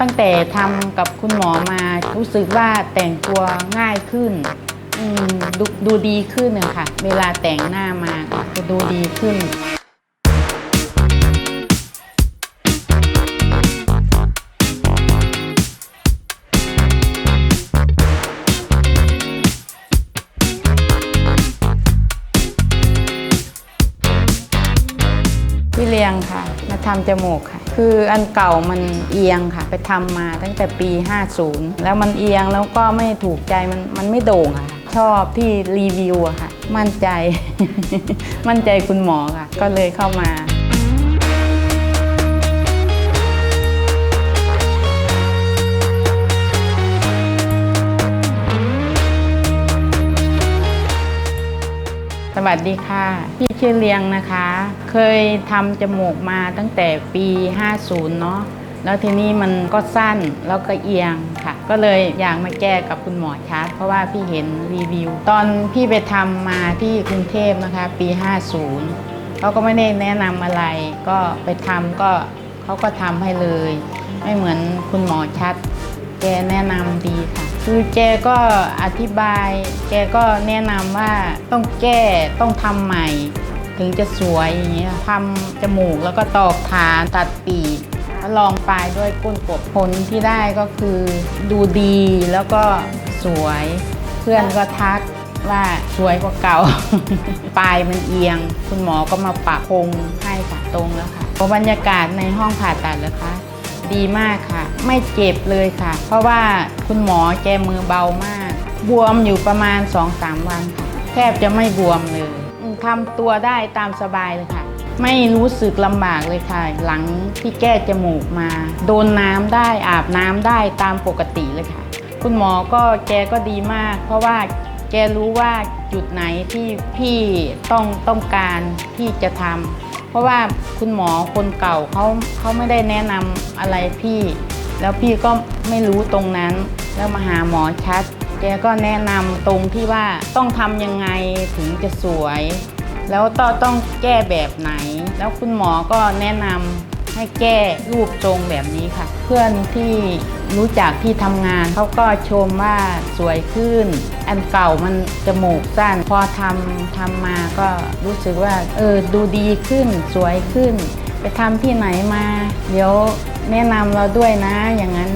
ตั้งแต่ทำกับคุณหมอมา รู้สึกว่าแต่งตัวง่ายขึ้นดดูดีขึ้นนะคะเวลาแต่งหน้ามาจะดูดีขึ้นพี่เลียงค่ะ มาทำจมูกค่ะ คืออันเก่ามันเอียงค่ะ ไปทำมาตั้งแต่ปี 50 แล้วมันเอียงแล้วก็ไม่ถูกใจมันมันไม่โด่งอะค่ะ ชอบที่รีวิวอะค่ะ มั่นใจ มั่นใจคุณหมอค่ะ ก็เลยเข้ามา วัสดีค่ะ พี่ชื่อเลียงนะคะ เคยทำจมูกมาตั้งแต่ปี 50 เนาะแล้วทีนี้มันก็สั้นแล้วก็เอียงค่ะ ก็เลยอยากมาแก้กับคุณหมอชัดเพราะว่าพี่เห็นรีวิว ตอนพี่ไปทำมาที่กรุงเทพนะคะ ปี 50เขาก็ไม่ได้แนะนำอะไร ก็ไปทำก็เขาก็ทำให้เลย ไม่เหมือนคุณหมอชัด แกแนะนำดีค่ะ คือแกก็อธิบาย แกก็แนะนำว่าต้องแก้ต้องทำใหม่ ถึงจะสวยอย่างเงี้ยทำจมูกแล้วก็ตอกฐานตัดปีกแล้วลองปลายด้วยก้นกบผลที่ได้ก็คือดูดีแล้วก็สวย เพื่อนก็ทักว่าสวยกว่าเก่า ปลายมันเอียง คุณหมอก็มาปะคงให้ค่ะตรงแล้วค่ะบรรยากาศในห้องผ่าตัดเหรอคะ ดีมากค่ะ ไม่เจ็บเลยค่ะ เพราะว่าคุณหมอแกมือเบามาก บวมอยู่ประมาณ 2-3 วันค่ะ แทบจะไม่บวมเลยทำตัวได้ตามสบายเลยค่ะ ไม่รู้สึกลำบากเลยค่ะ หลังที่แก้จมูกมา โดนน้ำได้อาบน้ำได้ตามปกติเลยค่ะ คุณหมอก็แกก็ดีมาก เพราะว่าแกรู้ว่าจุดไหนที่พี่ต้องต้องการที่จะทำเพราะว่าคุณหมอคนเก่าเขาเขาไม่ได้แนะนำอะไรพี่ แล้วพี่ก็ไม่รู้ตรงนั้น แล้วมาหาหมอชัด แกก็แนะนำตรงที่ว่าต้องทำยังไงถึงจะสวย แล้วต้องต้องแก้แบบไหน แล้วคุณหมอก็แนะนำให้แก้รูปทรงแบบนี้ค่ะ เพื่อนที่รู้จักที่ทำงานเขาก็ชมว่าสวยขึ้น อันเก่ามันจมูกสั้น พอทำทำมาก็รู้สึกว่า เออดูดีขึ้นสวยขึ้น ไปทำที่ไหนมา เดี๋ยว แนะนำเราด้วยนะอย่างนั้น